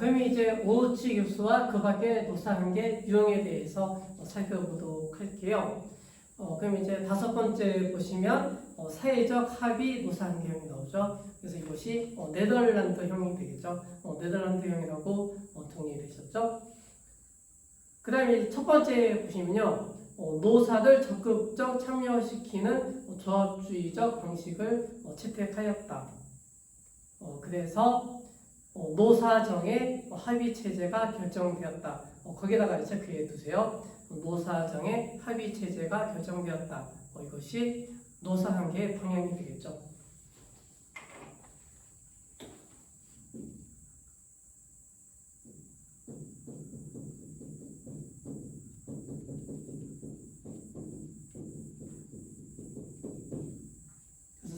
그럼 이제 오우치 교수와 그 밖의 노사관계 유형에 대해서 어, 살펴보도록 할게요. 어, 그럼 이제 다섯 번째 보시면 어, 사회적 합의 노사관계형이 나오죠. 그래서 이것이 어, 네덜란드형이 되겠죠. 어, 네덜란드형이라고 어, 정리되셨죠. 그 다음에 첫 번째 보시면요. 어, 노사를 적극적 참여시키는 어, 조합주의적 방식을 어, 채택하였다. 어, 그래서 어, 노사정의 어, 합의 체제가 결정되었다. 어, 거기다가 체크해 두세요. 어, 노사정의 합의 체제가 결정되었다. 어, 이것이 노사관계의 방향이 되겠죠.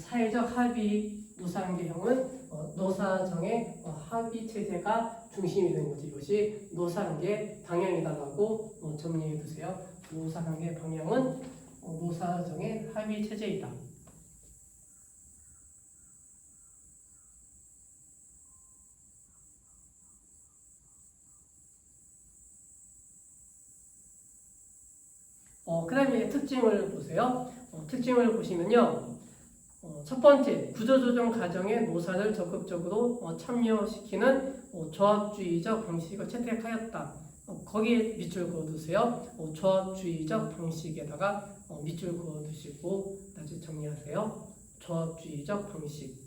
사회적 합의 노사관계형은 어, 노사정의 어, 합의 체제가 중심이 되는 거지. 이것이 노사관계 방향이다라고 어, 정리해 두세요. 노사관계 방향은 어, 노사정의 합의 체제이다. 어, 그 다음에 특징을 보세요. 어, 특징을 보시면요. 어, 첫 번째, 구조조정 과정에 노사를 적극적으로 어, 참여시키는 어, 조합주의적 방식을 채택하였다. 어, 거기에 밑줄 그어두세요. 어, 조합주의적 방식에다가 어, 밑줄 그어두시고 다시 정리하세요. 조합주의적 방식.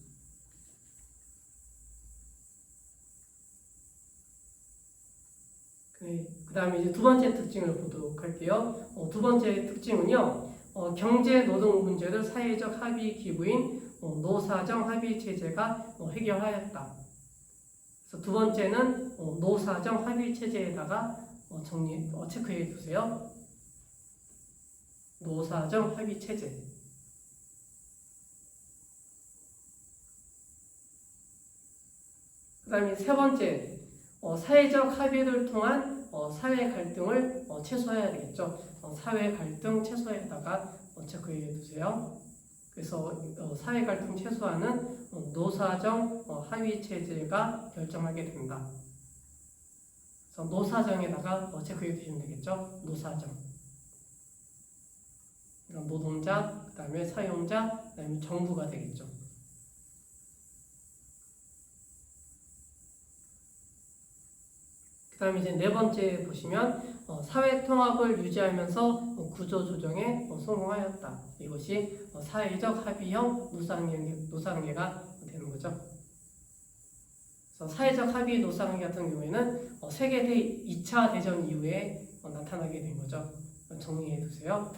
그 다음에 이제 두 번째 특징을 보도록 할게요. 어, 두 번째 특징은요. 어, 경제 노동 문제를 사회적 합의 기구인 어, 노사정 합의 체제가 어, 해결하였다. 그래서 두 번째는 어, 노사정 합의 체제에다가 어, 정리 어, 체크해 두세요. 노사정 합의 체제. 그다음에 세 번째 어, 사회적 합의를 통한 어, 사회 갈등을 어, 최소화해야 되겠죠. 어, 사회 갈등 최소에다가 어, 체크해 두세요. 그래서 어, 사회 갈등 최소화는 어, 노사정 어, 합의 체제가 결정하게 된다. 그래서 노사정에다가 어, 체크해 두시면 되겠죠. 노사정. 노동자, 그 다음에 사용자, 그 다음에 정부가 되겠죠. 그 다음에 이제 네 번째 보시면 어, 사회 통합을 유지하면서 어, 구조 조정에 어, 성공하였다. 이것이 어, 사회적 합의형 노사관계, 노사관계가 되는 거죠. 그래서 사회적 합의 노사관계 같은 경우에는 어, 세계 대 2차 대전 이후에 어, 나타나게 된 거죠. 어, 정리해 두세요.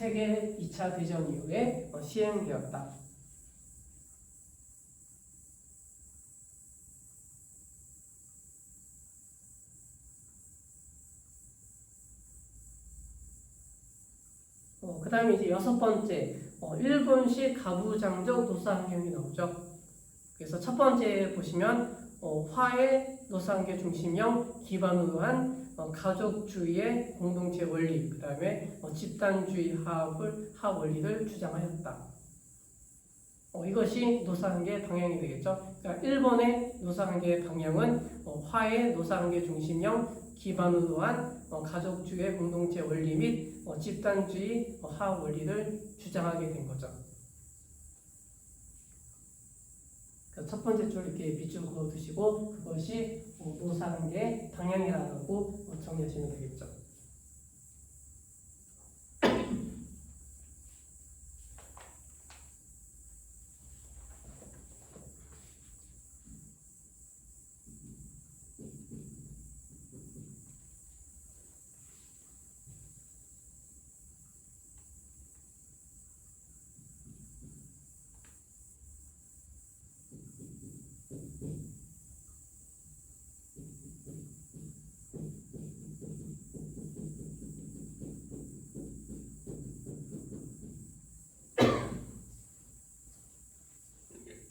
세계 2차 대전 이후에 어, 시행되었다. 어, 그 다음에 이제 여섯 번째, 어, 일본식 가부장적 노사환경이 나오죠. 그래서 첫 번째 보시면 어, 화해 노사환경 중심형 기반으로 한 어, 가족주의의 공동체 원리, 그 다음에 어, 집단주의 화합을, 화합 원리를 주장하였다. 어, 이것이 노사관계 방향이 되겠죠. 그러니까 일본의 노사관계 방향은 어, 화해 노사관계 중심형 기반으로 한 어, 가족주의 공동체 원리 및 어, 집단주의 어, 화합 원리를 주장하게 된 거죠. 그첫 번째 줄 이렇게 밑줄 그어두시고 그것이 어, 방향이라고 어, 정리하시면 되겠죠.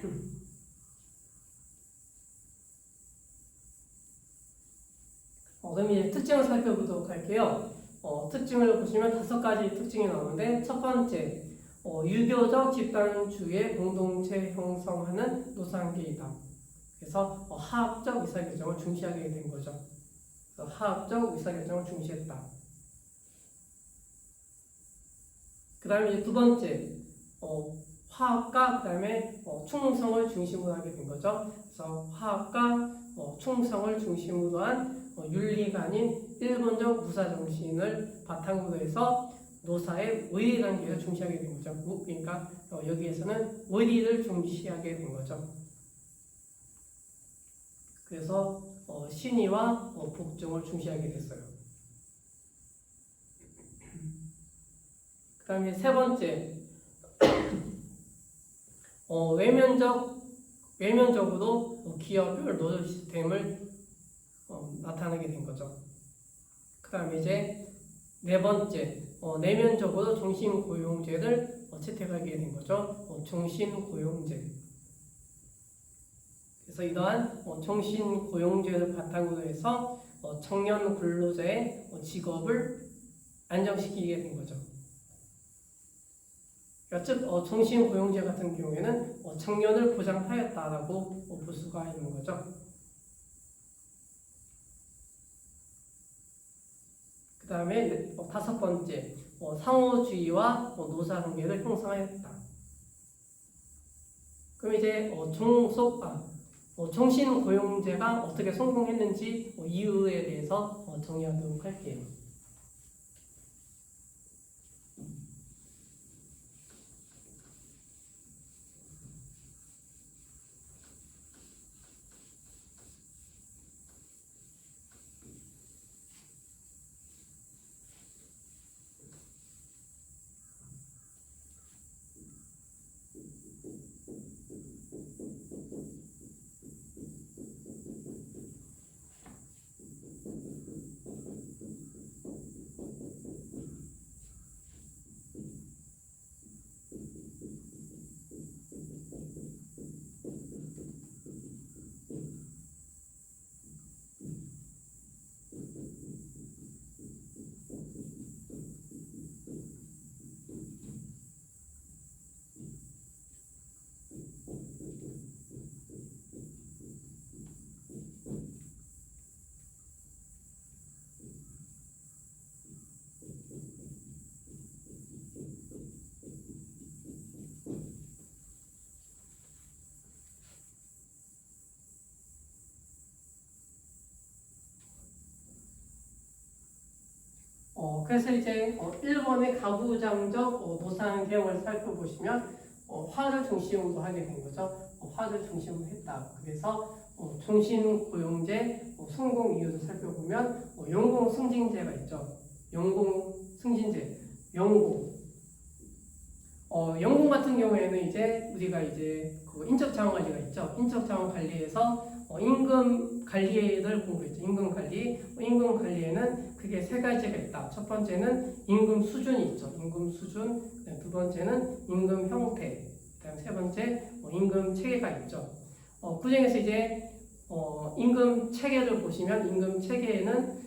음. 어, 그럼 이제 특징을 살펴보도록 할게요. 어, 특징을 보시면 다섯 가지 특징이 나오는데 첫 번째, 어, 유교적 집단주의 공동체 형성하는 노상계이다. 그래서 어, 하학적 의사결정을 중시하게 된 거죠. 화학적 의사결정을 중시했다. 그 다음에 두 번째, 어, 화학과 그 다음에 어, 충성을 중심으로 하게 된 거죠. 그래서 화학과 어, 충성을 중심으로 한 어, 윤리가 아닌 일본적 무사 정신을 바탕으로 해서 노사의 의리 단계를 중시하게 된 거죠. 무- 그러니까 어, 여기에서는 의리를 중시하게 된 거죠. 그래서 어, 신의와 어, 복종을 중시하게 됐어요. 그 다음에 세 번째, 어, 외면적, 외면적으로 어, 기업별 노조 시스템을 어, 나타내게 된 거죠. 그 다음에 이제 네 번째, 어, 내면적으로 종신고용제를 어, 채택하게 된 거죠. 어, 종신고용제. 그래서 이러한 어, 종신고용제를 바탕으로 해서 어, 청년 근로자의 어, 직업을 안정시키게 된 거죠. 즉 어, 종신 고용제 같은 경우에는 어, 청년을 보장하였다라고 어, 볼 수가 있는 거죠. 그 다음에 어, 다섯 번째 어, 상호주의와 어, 노사관계를 형성하였다. 그럼 이제 어, 종속 아, 어, 종신고용제가 어떻게 성공했는지 어, 이유에 대해서 어, 정리하도록 할게요. 어, 그래서 이제 어, 일본의 가부장적 어, 노상계획을 살펴보시면 어, 화를 중심으로 하게 된 거죠. 어, 화를 중심으로 했다. 그래서 어, 종신고용제 어, 성공 이유를 살펴보면 어, 연공 승진제가 있죠. 연공 승진제, 연공. 어, 연공 같은 경우에는 이제 우리가 이제 그 인적 자원 관리가 있죠. 인적 자원 관리에서 어, 임금 관리를 공부했죠. 임금 관리. 어, 임금 관리에는 크게 세 가지가 있다. 첫 번째는 임금 수준이 있죠. 임금 수준. 두 번째는 임금 형태. 그다음 세 번째 어, 임금 체계가 있죠. 어, 그 중에서 이제 어, 임금 체계를 보시면 임금 체계에는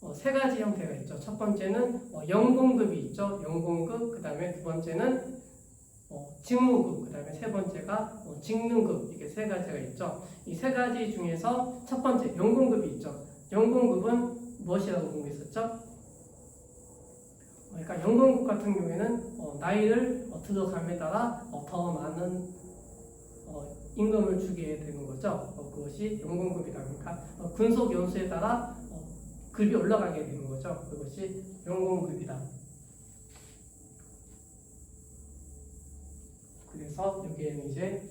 어, 세 가지 형태가 있죠. 첫 번째는 어, 연공급이 있죠. 연공급. 그 다음에 두 번째는 어, 직무급. 그 다음에 세 번째가 어, 직능급. 이게 세 가지가 있죠. 이 세 가지 중에서 첫 번째 연공급이 있죠. 연공급은 무엇이라고 공부했었죠? 어, 그러니까 연공급 같은 경우에는 어, 나이를 어, 들어감에 따라 어, 더 많은 어, 임금을 주게 되는 거죠. 어, 그것이 연공급이다. 그러니까 어, 근속 연수에 따라 어, 급이 올라가게 되는 거죠. 그것이 연공급이다. 그래서 여기에는 이제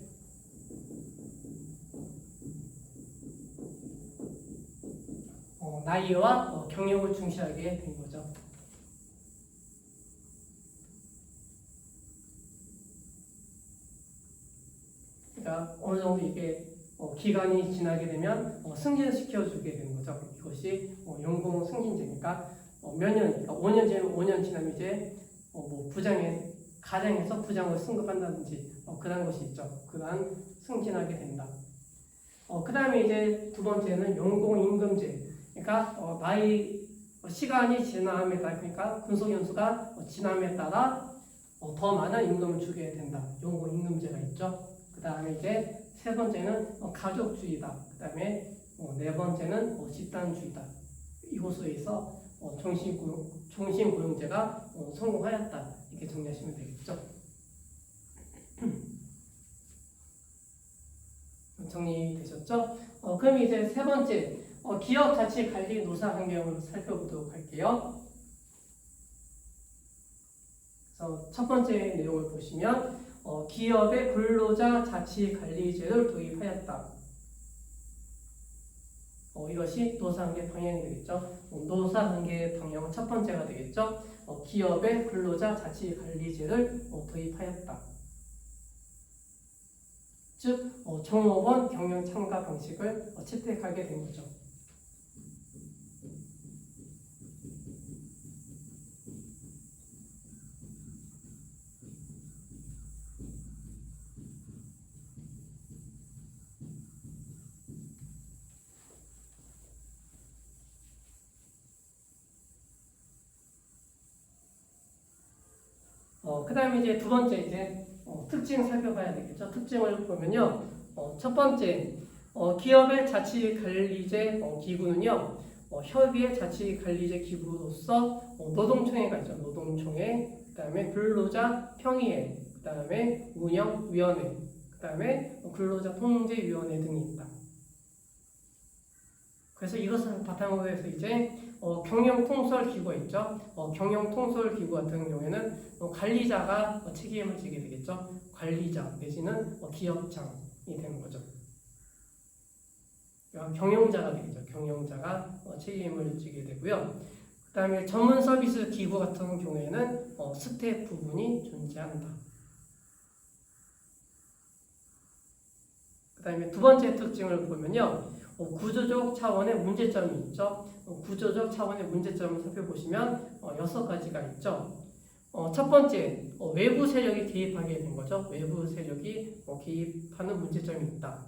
어, 나이와 어, 경력을 중시하게 된 거죠. 그러니까 어느 정도 이게 어, 기간이 지나게 되면 어, 승진시켜 주게 되는 거죠. 이것이 어, 연공 승진제니까 어, 몇 년, 그러니까 5년 지나면 5년 지나면 이제 어, 뭐 부장에 가장에서 부장을 승급한다든지 어, 그런 것이 있죠. 그러한 승진하게 된다. 어, 그 다음에 이제 두 번째는 연공임금제. 그러니까 어, 나이 어, 시간이 지남에 따라 그러니까 군속 연수가 어, 지남에 따라 어, 더 많은 임금을 주게 된다. 요거 임금제가 있죠. 그 다음에 이제 세 번째는 어, 가족주의다. 그 다음에 어, 네 번째는 어, 집단주의다. 이곳에서 어, 종신고용, 종신고용제가 어, 성공하였다. 이렇게 정리하시면 되겠죠. 정리되셨죠? 어, 그럼 이제 세 번째 어, 기업 자치 관리 노사 환경을 살펴보도록 할게요. 그래서 첫 번째 내용을 보시면 어, 기업의 근로자 자치 관리제를 도입하였다. 어, 이것이 노사관계 방향이 되겠죠. 어, 노사관계 방향은 첫 번째가 되겠죠. 어, 기업의 근로자 자치 관리제를 어, 도입하였다. 즉 어, 종업원 경영 참가 방식을 어, 채택하게 된 거죠. 어, 그 다음에 이제 두 번째 이제 어, 특징 살펴봐야 되겠죠. 특징을 보면요. 어, 첫 번째, 어, 기업의 자치관리제 어, 기구는요. 어, 협의회 자치관리제 기구로서 어, 노동총회가 있죠. 노동총회, 그 다음에 근로자 평의회, 그 다음에 운영위원회, 그 다음에 근로자 통제위원회 등이 있다. 그래서 이것을 바탕으로 해서 이제 어, 경영 통솔 기구가 있죠. 어, 경영 통솔 기구 같은 경우에는 어, 관리자가 어, 책임을 지게 되겠죠. 관리자 내지는 어, 기업장이 되는 거죠. 그러니까 경영자가 되겠죠. 경영자가 어, 책임을 지게 되고요. 그 다음에 전문 서비스 기구 같은 경우에는 어, 스텝 부분이 존재한다. 그 다음에 두 번째 특징을 보면요. 어, 구조적 차원의 문제점이 있죠. 어, 구조적 차원의 문제점을 살펴보시면 어, 여섯 가지가 있죠. 어, 첫 번째, 어, 외부 세력이 개입하게 된 거죠. 외부 세력이 어, 개입하는 문제점이 있다.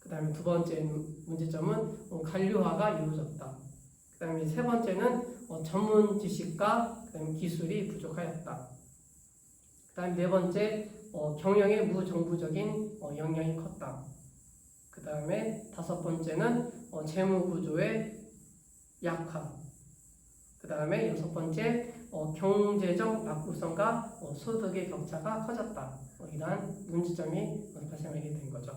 그 다음에 두 번째 문제점은 어, 관료화가 이루어졌다. 그 다음에 세 번째는 어, 전문 지식과 기술이 부족하였다. 그 다음에 네 번째, 어, 경영의 무정부적인 어, 영향이 컸다. 그 다음에 다섯 번째는 어, 재무 구조의 약화. 그 다음에 여섯 번째 어, 경제적 낙후성과 어, 소득의 격차가 커졌다. 어, 이러한 문제점이 어, 발생하게 된 거죠.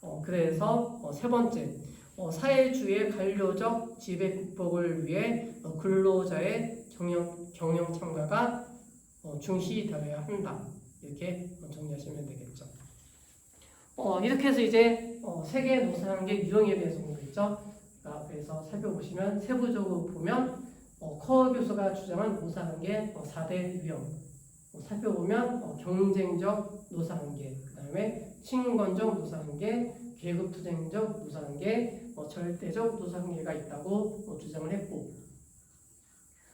어, 그래서 어, 세 번째 어, 사회주의 관료적 지배 극복을 위해 어, 근로자의 경영 경영 참가가 어, 중시되어야 한다. 이렇게 어, 정리하시면 되겠죠. 어, 이렇게 해서 이제 어, 세계 노사관계 유형에 대해서 공부했죠. 그 앞에서 살펴보시면 세부적으로 보면 어, 커 교수가 주장한 노사관계 어, 4대 유형 어, 살펴보면 어, 경쟁적 노사관계, 그 다음에 친권적 노사관계, 계급투쟁적 노사관계, 어, 절대적 노사관계가 있다고 어, 주장을 했고,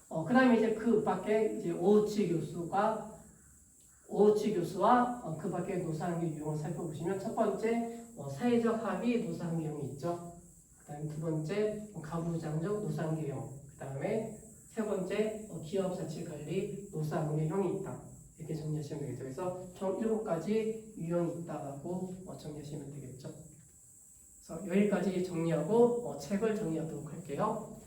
어, 그 다음에 이제 그 밖에 이제 오우치 교수가 오우치 교수와 어, 그 밖에 노사관계 유형을 살펴보시면 첫 번째 어, 사회적 합의 노사관계 유형이 있죠. 그 다음에 두 번째 어, 가부장적 노사관계 유형, 그 다음에 세 번째 어, 기업 자치 관리 노사관계 형이 있다. 이렇게 정리하시면 되겠죠. 그래서 총 일곱 가지 유형이 있다라고 어, 정리하시면 되겠죠. 그래서 여기까지 정리하고 어, 책을 정리하도록 할게요.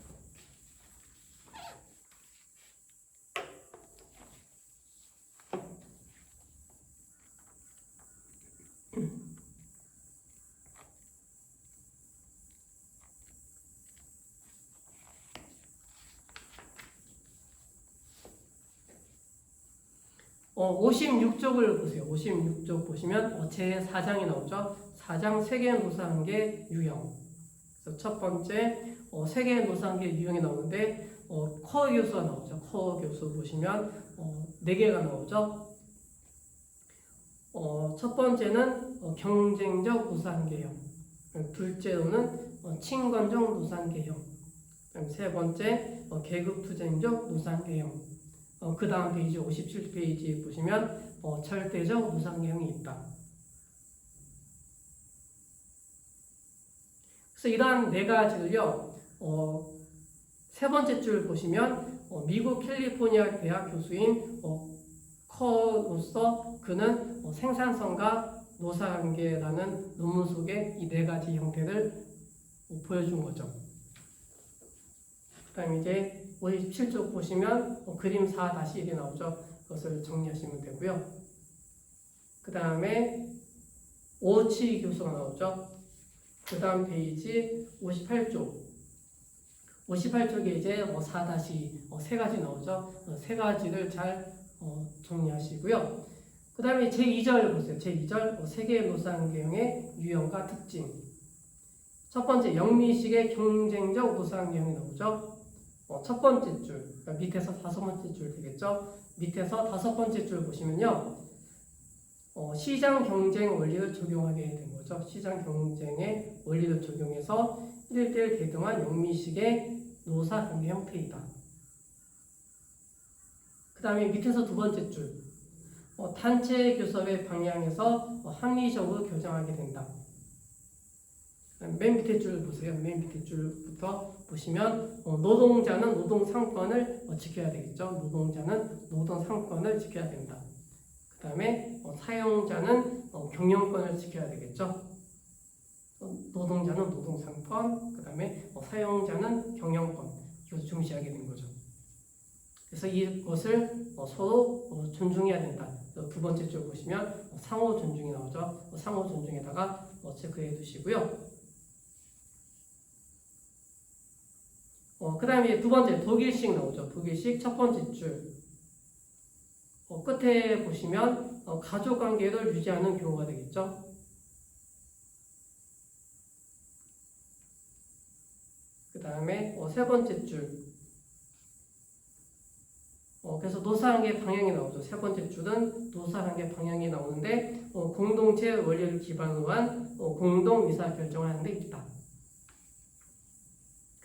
어, 56쪽을 보세요. 56쪽 보시면 어, 제 4장이 나오죠. 4장 세계 노사관계 유형. 그래서 첫 번째 어, 세계 노사관계 유형이 나오는데 어, 커 교수가 나오죠. 커 교수 보시면 어, 4개가 나오죠. 어, 첫 번째는 어, 경쟁적 노사관계형. 둘째로는 어, 친권적 노사관계형. 그다음 세 번째 어, 계급투쟁적 노사관계형. 어, 그 다음 페이지 57페이지에 보시면 어, 절대적 무상경이 있다. 그래서 이러한 네 가지를요 어, 세 번째 줄 보시면 어, 미국 캘리포니아 대학 교수인 어, 커로서 그는 어, 생산성과 노사관계라는 논문 속에 이 네 가지 형태를 어, 보여준 거죠. 그 다음 이제 57쪽 보시면 어, 그림 4-1이 나오죠. 그것을 정리하시면 되고요. 그 다음에 오치 교수가 나오죠. 그 다음 페이지 58쪽. 58쪽에 이제 뭐 4-세 가지 나오죠. 어, 세 가지를 잘 어, 정리하시고요. 그 다음에 제2절 보세요. 제2절 어, 세계 노사환경의 유형과 특징. 첫 번째 영미식의 경쟁적 노사환경이 나오죠. 어, 첫 번째 줄, 그러니까 밑에서 다섯 번째 줄 되겠죠. 밑에서 다섯 번째 줄 보시면요. 어, 시장 경쟁 원리를 적용하게 된 거죠. 시장 경쟁의 원리를 적용해서 1대1 대등한 영미식의 노사 관계 형태이다. 그 다음에 밑에서 두 번째 줄. 어, 단체 교섭의 방향에서 어, 합리적으로 교정하게 된다. 맨 밑에 줄 보세요. 맨 밑에 줄부터 보시면 어, 노동자는 노동 상권을 어, 지켜야 되겠죠. 노동자는 노동 상권을 지켜야 된다. 그 다음에 어, 사용자는 어, 경영권을 지켜야 되겠죠. 어, 노동자는 노동 상권, 그 다음에 어, 사용자는 경영권 이것을 중시하게 된 거죠. 그래서 이것을 어, 서로 어, 존중해야 된다. 두 번째 줄 보시면 어, 상호 존중이 나오죠. 어, 상호 존중에다가 어, 체크해 두시고요. 어, 그 다음에 두 번째 독일식 나오죠. 독일식 첫 번째 줄. 어, 끝에 보시면 어, 가족 관계를 유지하는 경우가 되겠죠. 그 다음에 어, 세 번째 줄. 어, 그래서 노사관계 방향이 나오죠. 세 번째 줄은 노사관계 방향이 나오는데 어, 공동체 원리를 기반으로 한 어, 공동 의사 결정을 하는 데 있다.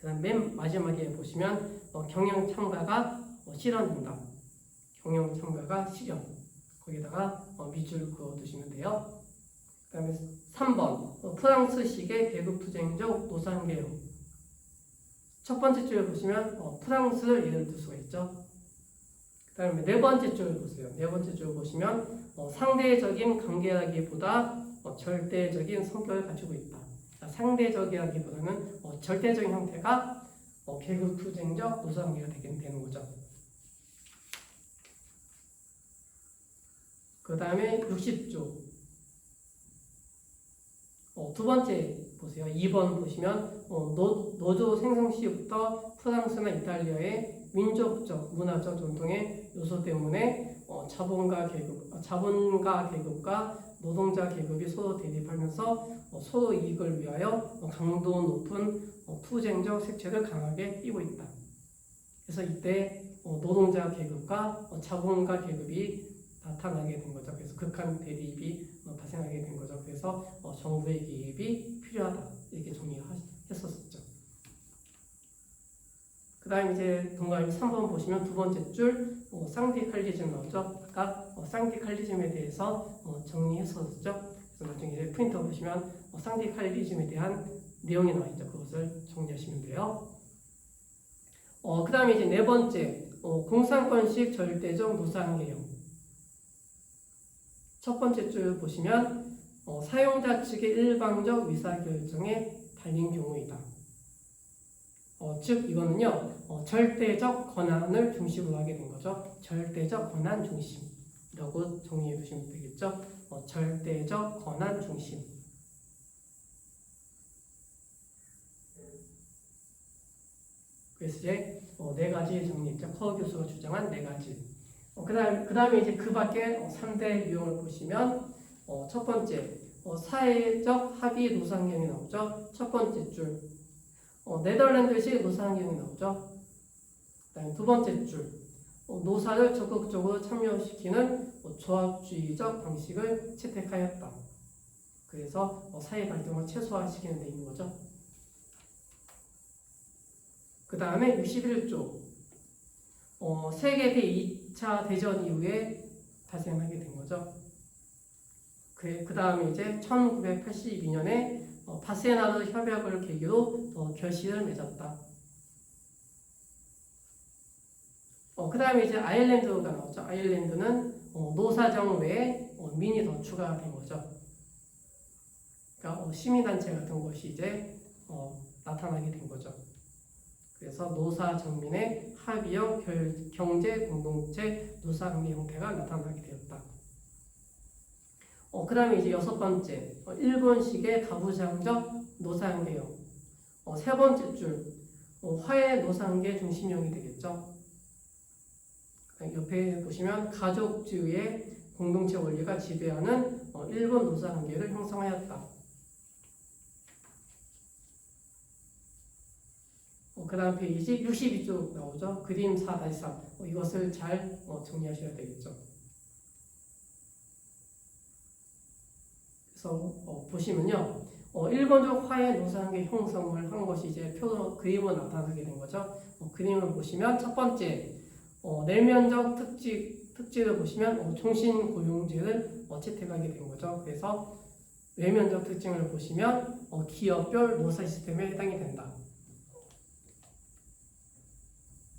그다음 맨 마지막에 보시면 어, 경영 참가가 어, 실현된다. 경영 참가가 실현. 거기다가 어, 밑줄 그어 두시면 돼요. 그 다음에 3번 어, 프랑스식의 계급투쟁적 노상개혁. 첫 번째 줄을 보시면 어, 프랑스를 예를 들 수가 있죠. 그 다음에 네 번째 줄 보세요. 네 번째 줄 보시면 어, 상대적인 관계라기보다 어, 절대적인 성격을 가지고 있다. 자, 상대적이라기보다는 어, 절대적인 형태가 어, 계급 투쟁적 노사관계가 되게 되는 거죠. 그 다음에 60조. 어, 두 번째 보세요. 2번 보시면 어, 노, 노조 생성 시부터 프랑스나 이탈리아의 민족적, 문화적 전통의 요소 때문에 어, 자본가 계급, 아, 자본가 계급과 노동자 계급이 서로 대립하면서 어, 서로 이익을 위하여 어, 강도 높은 어, 투쟁적 색채를 강하게 띠고 있다. 그래서 이때 어, 노동자 계급과 어, 자본가 계급이 나타나게 된 거죠. 그래서 극한 대립이 어, 발생하게 된 거죠. 그래서 어, 정부의 개입이 필요하다 이렇게 정리했었죠. 그다 음 이제 동그라미 3번 보시면 두 번째 줄 어, 쌍디칼리즘 나오죠. 아까 어, 쌍디칼리즘에 대해서 어, 정리했었죠. 그래서 나중에 이제 프린터 보시면 어, 쌍디칼리즘에 대한 내용이 나와 있죠. 그것을 정리하시면 돼요. 어, 그 다음에 이제 네 번째 어, 공산권식 절대적 노사관계형. 첫 번째 줄 보시면 어, 사용자 측의 일방적 의사결정에 달린 경우이다. 어, 즉 이거는요 어, 절대적 권한을 중심으로 하게 된 거죠. 절대적 권한 중심이라고 정리해 두시면 되겠죠. 어, 절대적 권한 중심. 그래서 이제 어, 네 가지 정리했죠. 커 교수가 주장한 네 가지. 어, 그다음 그다음에 이제 그 밖에 어, 3대 유형을 보시면 어, 첫 번째 어, 사회적 합의 노상경이 나오죠. 첫 번째 줄 어, 네덜란드식 노사환경이 나오죠. 그다음에 두 번째 줄 어, 노사를 적극적으로 참여시키는 어, 조합주의적 방식을 채택하였다. 그래서 어, 사회 갈등을 최소화시키는 데 있는 거죠. 그 다음에 61조 어, 세계 대2차 대전 이후에 발생하게 된 거죠. 그, 그 다음에 이제 1982년에 어, 바세나르 협약을 계기로 어, 결실을 맺었다. 어, 그 다음에 이제 아일랜드가 나왔죠. 아일랜드는 어, 노사정 외에 어, 민이 더 추가된 거죠. 그러니까 어, 시민단체 같은 것이 이제 어, 나타나게 된 거죠. 그래서 노사 정민의 합의형 결- 경제 공동체 노사관계 형태가 나타나게 되었다. 어, 그 다음에 이제 여섯 번째, 어, 일본식의 가부장적 노사관계형. 어, 세 번째 줄, 어, 화해 노사관계 중심형이 되겠죠. 옆에 보시면 가족주의의 공동체 원리가 지배하는 어, 일본 노사관계를 형성하였다. 어, 그 다음 페이지 62쪽 나오죠. 그림 4-3. 어, 이것을 잘 어, 정리하셔야 되겠죠. 그래서 어, 보시면요. 어, 일본적 화해 노사관계 형성을 한 것이 이제 표 그림으로 나타나게 된 거죠. 어, 그림을 보시면 첫 번째 어, 내면적 특징 특징을 보시면 어, 종신 고용제를 어, 채택하게 된 거죠. 그래서 외면적 특징을 보시면 어, 기업별 노사 시스템에 해당이 된다.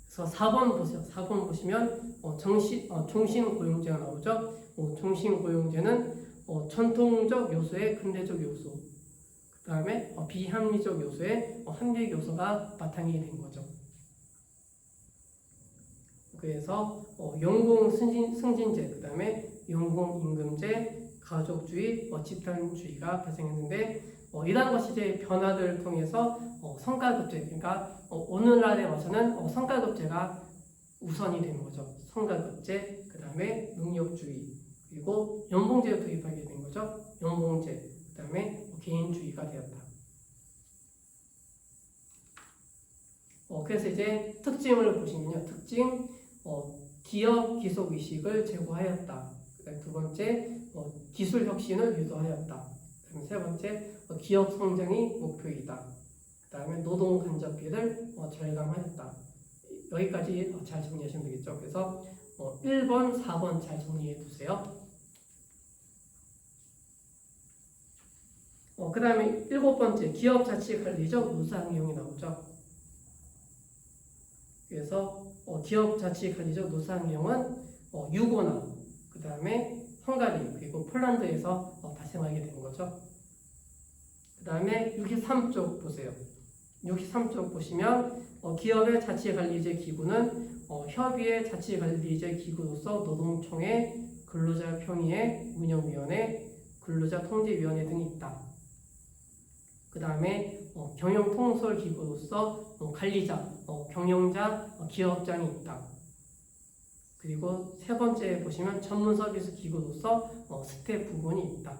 그래서 4번 보세요. 4번 보시면 어, 정시, 어, 종신 고용제가 나오죠. 어, 종신 고용제는 어, 전통적 요소의 근대적 요소, 그 다음에 어, 비합리적 요소의 어, 합리적 요소가 바탕이 된 거죠. 그래서 어, 연공 승진, 승진제, 그 다음에 연공 임금제, 가족주의, 어, 집단주의가 발생했는데 어, 이러한 것이 이제 변화들을 통해서 어, 성과급제, 그러니까 어, 오늘날에 와서는 어, 성과급제가 우선이 되는 거죠. 성과급제, 그 다음에 능력주의, 그리고 연봉제를 도입하게 된 거죠. 연봉제, 그 다음에 개인주의가 되었다. 어, 그래서 이제 특징을 보시면요. 특징, 어, 기업 기속 의식을 제고하였다. 두 번째, 어, 기술 혁신을 유도하였다. 세 번째, 어, 기업 성장이 목표이다. 그 다음에 노동 간접비를 어, 절감하였다. 여기까지 어, 잘 정리하시면 되겠죠. 그래서 어, 1번, 4번 잘 정리해 두세요. 어, 그 다음에 일곱 번째, 기업 자치 관리적 노사항용이 나오죠. 그래서 어, 기업 자치 관리적 노사항용은 어, 유고나, 그 다음에 헝가리, 그리고 폴란드에서 어, 발생하게 된 거죠. 그 다음에 63쪽 보세요. 63쪽 보시면 어, 기업의 자치관리제 기구는 어, 협의회 자치관리제 기구로서 노동총회, 근로자 평의회, 운영위원회, 근로자 통제위원회 등이 있다. 그 다음에 어, 경영 통솔 기구로서 어, 관리자, 어, 경영자, 어, 기업장이 있다. 그리고 세 번째 보시면 전문 서비스 기구로서 어, 스텝 부분이 있다.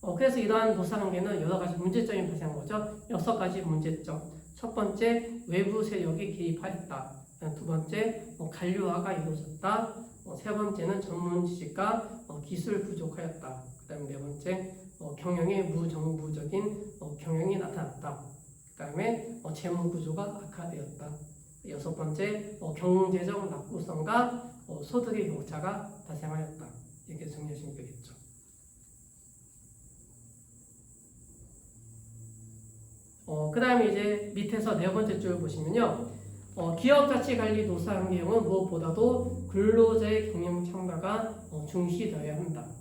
어, 그래서 이러한 노사관계는 여러 가지 문제점이 발생한 거죠. 여섯 가지 문제점. 첫 번째, 외부 세력이 개입하였다. 두 번째, 어, 관료화가 이루어졌다. 어, 세 번째는 전문 지식과 어, 기술 부족하였다. 그 다음에 네 번째, 어, 경영의 무정부적인 어, 경영이 나타났다. 그 다음에 어, 재무 구조가 악화되었다. 여섯 번째, 어, 경제적 낙후성과 어, 소득의 격차가 발생하였다. 이렇게 정리하시면 되겠죠. 어, 그 다음에 이제 밑에서 네 번째 줄 보시면요. 어, 기업 가치 관리 노사 경영은 무엇보다도 근로자의 경영 참가가 어, 중시되어야 한다.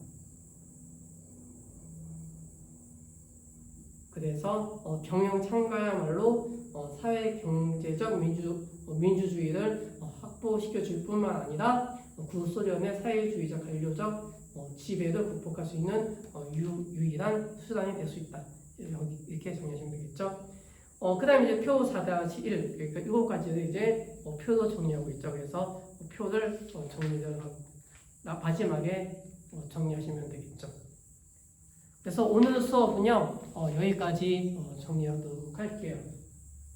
그래서 어, 경영 참가야말로 어, 사회 경제적 민주 어, 민주주의를 어, 확보시켜 줄 뿐만 아니라 어, 구소련의 사회주의적 관료적 어, 지배를 극복할 수 있는 어, 유, 유일한 수단이 될 수 있다. 이렇게 정리하시면 되겠죠. 어, 그 다음에 이제 표 4-1, 그러니까 이것 가지를 이제 어, 표로 정리하고 있죠. 그래서 어, 표를 어, 정리를 하고, 나 마지막에 어, 정리하시면 되겠죠. 그래서 오늘 수업은요, 어, 여기까지 어, 정리하도록 할게요.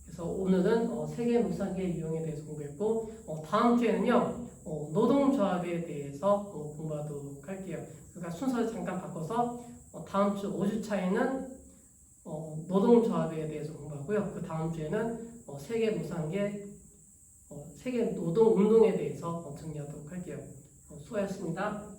그래서 오늘은 어, 세계 무상계 유형에 대해서 공부했고, 어, 다음 주에는요, 어, 노동조합에 대해서 어, 공부하도록 할게요. 그러니까 순서를 잠깐 바꿔서 어, 다음 주 5주 차에는 어, 노동조합에 대해서 공부하고요. 그 다음 주에는 어, 세계 무상계 어, 세계 노동 운동에 대해서 어, 정리하도록 할게요. 어, 수고하셨습니다.